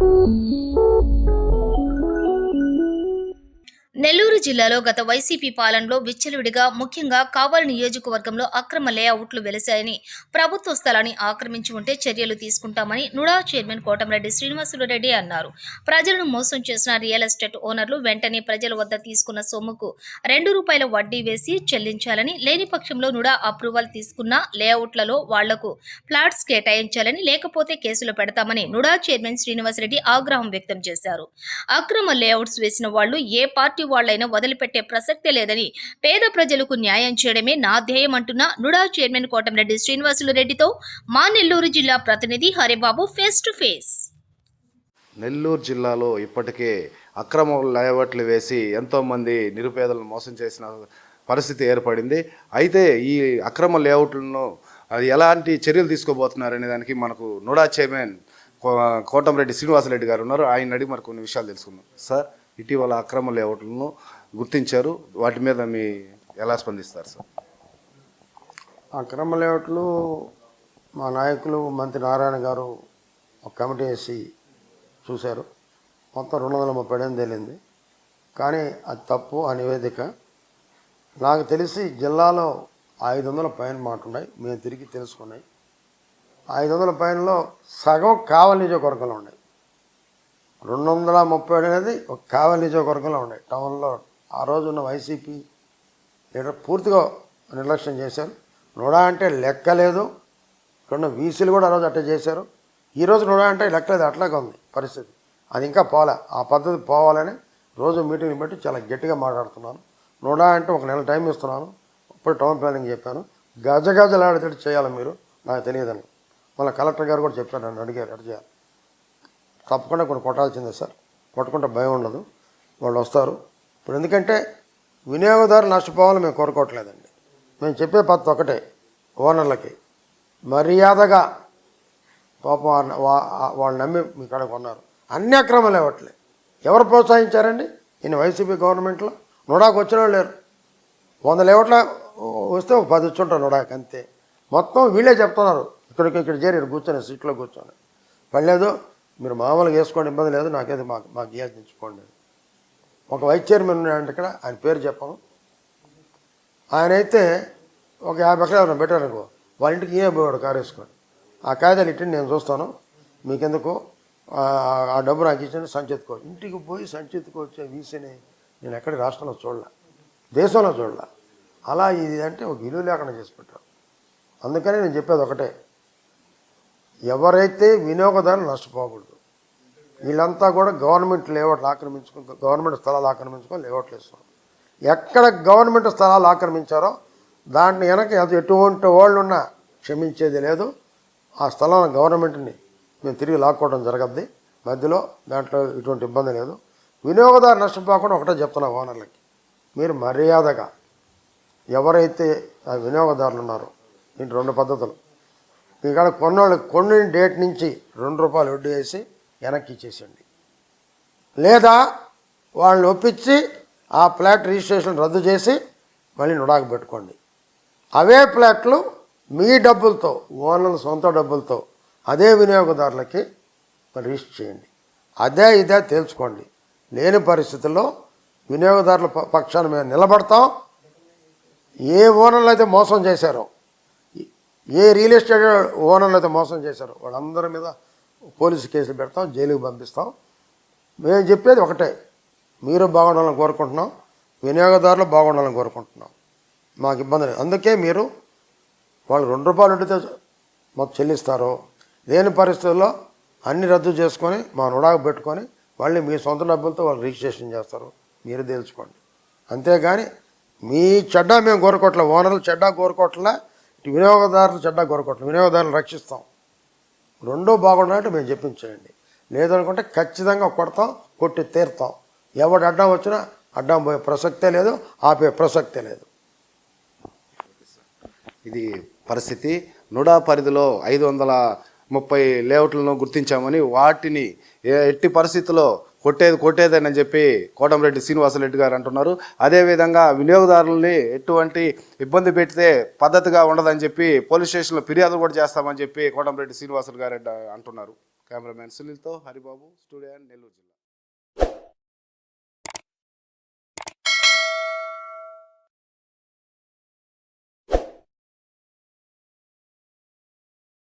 Mm-hmm. Nellore జిల్లాలో గత YCP పాలనలో విచ్చలవిడిగా ముఖ్యంగా కావలి నియోజకవర్గంలో అక్రమ లేఅవుట్లు వెలిశాయని ప్రభుత్వ స్థలాన్ని ఆక్రమించి ఉంటే చర్యలు తీసుకుంటామని నుడా చైర్మన్ కోటమిరెడ్డి శ్రీనివాసులరెడ్డి అన్నారు. ప్రజలను మోసం చేసిన రియల్ ఎస్టేట్ ఓనర్లు వెంటనే ప్రజల వద్ద తీసుకున్న సొమ్ముకు రెండు రూపాయల వడ్డీ వేసి చెల్లించాలని లేని పక్షంలో నుడా అప్రూవల్ తీసుకున్న లేఅవుట్లలో వాళ్ళకు ఫ్లాట్స్ కేటాయించాలని లేకపోతే కేసులు పెడతామని నుడా చైర్మన్ శ్రీనివాసరెడ్డి ఆగ్రహం వ్యక్తం చేశారు. అక్రమ లేఅవుట్స్ వేసిన వాళ్ళు ఏ పార్టీ వాళ్ళైనా వదిలిపెట్టే ప్రసక్తే లేదని పేద ప్రజలకు న్యాయం చేయడమే నా ధ్యేయం అంటున్న నుడా చైర్మన్ కోటంరెడ్డి శ్రీనివాసులు రెడ్డితో మా నెల్లూరు జిల్లా ప్రతినిధి Haribabu face to face. Nellore జిల్లాలో ఇప్పటికే అక్రమ లేఅవుట్లు వేసి ఎంతోమంది నిరుపేదలను మోసం చేసిన పరిస్థితి ఏర్పడింది. అయితే ఈ అక్రమ లేఅవుట్లను అది ఎలాంటి చర్యలు తీసుకోబోతున్నారనే దానికి మనకు నుడా చైర్మన్ కో- కోటంరెడ్డి శ్రీనివాసరెడ్డి గారు ఉన్నారు. ఆయన అడిగి మరి కొన్ని విషయాలు తెలుసుకుందాం. సార్ ఇటీవల అక్రమ లేఅవుట్లను గుర్తించారు. వాటి మీద మీ ఎలా స్పందిస్తారు సార్? అక్రమ లేఅవుట్లు మా నాయకులు మంత్రి నారాయణ గారు ఒక కమిటీ వేసి చూశారు. మొత్తం రెండు వందల ముప్పై ఏడు తేలింది. కానీ అది తప్పు ఆ నివేదిక నాకు తెలిసి జిల్లాలో ఐదు వందల పైన మాటున్నాయి. మేము తిరిగి తెలుసుకున్నాయి. ఐదు వందల పైనలో సగం కావలి నియోజకవర్గంలో ఉన్నాయి. రెండు వందల ముప్పై ఏడు అనేది ఒక కావలి నియోజకవర్గంలో ఉన్నాయి టౌన్లో ఆ రోజు ఉన్న వైసీపీ లీడర్ పూర్తిగా నిర్లక్ష్యం చేశారు. నోడా అంటే లెక్క లేదు. రెండు వీసీలు కూడా ఆ రోజు అట్టే చేశారు. ఈరోజు రోజు నోడా అంటే లెక్క లేదు అట్లాగే ఉంది పరిస్థితి. అది ఇంకా పోలే. ఆ పద్ధతి పోవాలని రోజు మీటింగ్ని పెట్టి చాలా గట్టిగా మాట్లాడుతున్నాను. నూడా అంటే ఒక నెల టైం ఇస్తున్నాను. ఇప్పుడు టౌన్ ప్లానింగ్ చెప్పాను. గజ గజలాడేటట్టు చేయాలి మీరు. నాకు తెలియదని. మళ్ళీ కలెక్టర్ గారు కూడా చెప్పారు నన్ను అడిగారు ఎట్లా చేయాలి తప్పకుండా కొన్ని కొట్టాల్సిందే సార్. కొట్టుకుంటే భయం ఉండదు. వాళ్ళు వస్తారు. ఇప్పుడు ఎందుకంటే వినియోగదారులు నష్టపోవాలని మేము కోరుకోవట్లేదండి. మేము చెప్పే పద్ధతి ఒకటే ఓనర్లకి మర్యాదగా పాపం వా- వాళ్ళు నమ్మి మీ కాడ కొన్నారు అన్ని అక్రమాలు ఇవ్వట్లే ఎవరు ప్రోత్సహించారండి? ఈయన వైసీపీ గవర్నమెంట్లో. నుడాకు వచ్చిన వాళ్ళు లేరు. వందలు లేవట్ల వస్తే పది వచ్చుంటారు నుడాకు అంతే. మొత్తం వీళ్ళే చెప్తున్నారు. ఇక్కడికి ఇక్కడ చేరి కూర్చొని సీట్లో కూర్చొని. పర్లేదు మీరు మామూలుగా వేసుకోండి ఇబ్బంది లేదు నాకేది మాకు మాకు ఇయ్యాల్సి ఒక వైస్ చైర్మన్ ఉన్నాడంటే ఇక్కడ ఆయన పేరు చెప్పాము ఆయన అయితే ఒక యాభై ఎకరాలు ఎవరైనా పెట్టారనుకో వాళ్ళ ఇంటికి ఏ పోయాడు కారు వేసుకొని. ఆ కాగితాలు ఇట్టి నేను చూస్తాను. మీకెందుకు? ఆ డబ్బు నాకు ఇచ్చిన సంచెత్తుకో ఇంటికి పోయి సంచెత్తుకో వచ్చే వీసీని నేను ఎక్కడ రాష్ట్రంలో చూడలే. దేశంలో చూడలే. అలా ఇది అంటే ఒక విలువ లేకుండా చేసి పెట్టారు. అందుకని నేను చెప్పేది ఒకటే. ఎవరైతే వినియోగదారులు నష్టపోకూడదు. వీళ్ళంతా కూడా గవర్నమెంట్ లేఅవుట్లు ఆక్రమించుకుని గవర్నమెంట్ స్థలాలు ఆక్రమించుకొని లేఅవుట్లు వేస్తున్నారు. ఎక్కడ గవర్నమెంట్ స్థలాలు ఆక్రమించారో దాంట్లో వెనక ఎటువంటి వాళ్ళు ఉన్నా క్షమించేది లేదు. ఆ స్థలం గవర్నమెంట్ని మేము తిరిగి లాక్కోవడం జరగద్ది. మధ్యలో దాంట్లో ఎటువంటి ఇబ్బంది లేదు. వినియోగదారు నష్టపోకుండా ఒకటే చెప్తున్నా ఓనర్లకి. మీరు మర్యాదగా ఎవరైతే ఆ వినియోగదారులు ఉన్నారో దీంట్లో రెండు పద్ధతులు. ఇక్కడ కొన్నోళ్ళు కొన్ని డేట్ నుంచి రెండు రూపాయలు వడ్డీ వేసి వెనక్కి ఇచ్చేసేయండి లేదా వాళ్ళని ఒప్పించి ఆ ఫ్లాట్ రిజిస్ట్రేషన్ రద్దు చేసి మళ్ళీ నుడాకు పెట్టుకోండి. అవే ఫ్లాట్లు మీ డబ్బులతో ఓనర్ల సొంత డబ్బులతో అదే వినియోగదారులకి రిజిస్టర్ చేయండి. అదే ఇదే తేల్చుకోండి. లేని పరిస్థితుల్లో వినియోగదారుల ప- పక్షాన మేము నిలబడతాం. ఏ ఓనర్లు అయితే మోసం చేశారో ఏ రియల్ ఎస్టేట్ ఓనర్లు అయితే మోసం చేశారు వాళ్ళందరి మీద పోలీసు కేసులు పెడతాం జైలుకి పంపిస్తాం. మేము చెప్పేది ఒకటే మీరు బాగుండాలని కోరుకుంటున్నాం వినియోగదారులు బాగుండాలని కోరుకుంటున్నాం. మాకు ఇబ్బంది లేదు. అందుకే మీరు వాళ్ళు రెండు రూపాయలు ఉంటే మాకు చెల్లిస్తారు లేని పరిస్థితుల్లో అన్ని రద్దు చేసుకొని మా నుడాకు పెట్టుకొని మళ్ళీ మీ సొంత డబ్బులతో వాళ్ళు రిజిస్ట్రేషన్ చేస్తారు. మీరు తెలుసుకోండి అంతేగాని మీ చెడ్డ మేము కోరుకోవట్లే ఓనర్లు చెడ్డ కోరుకోవట్లే వినియోగదారులు చెడ్డ కోరుకోవట్లే వినియోగదారులు రక్షిస్తాం. రెండూ బాగుండాలంటే మేము చెప్పించేయండి. లేదనుకుంటే ఖచ్చితంగా కొడతాం కొట్టి తీరుతాం. ఎవడు అడ్డం వచ్చినా అడ్డం పోయే ప్రసక్తే లేదు ఆపే ప్రసక్తే లేదు. ఇది పరిస్థితి. నుడా పరిధిలో ఐదు వందల ముప్పై లేఅవుట్లను గుర్తించామని వాటిని ఎట్టి పరిస్థితుల్లో కొట్టేది కొట్టేదేనని చెప్పి కోటంరెడ్డి శ్రీనివాసరెడ్డి గారు అంటున్నారు. అదేవిధంగా వినియోగదారుల్ని ఎటువంటి ఇబ్బంది పెడితే పద్ధతిగా ఉండదని చెప్పి పోలీస్ స్టేషన్లో ఫిర్యాదు కూడా చేస్తామని చెప్పి కోటంరెడ్డి శ్రీనివాసరెడ్డి గారు అంటున్నారు. కెమెరామ్యాన్ సునీల్తో హరిబాబు స్టూడియో నెల్లూరు జిల్లా.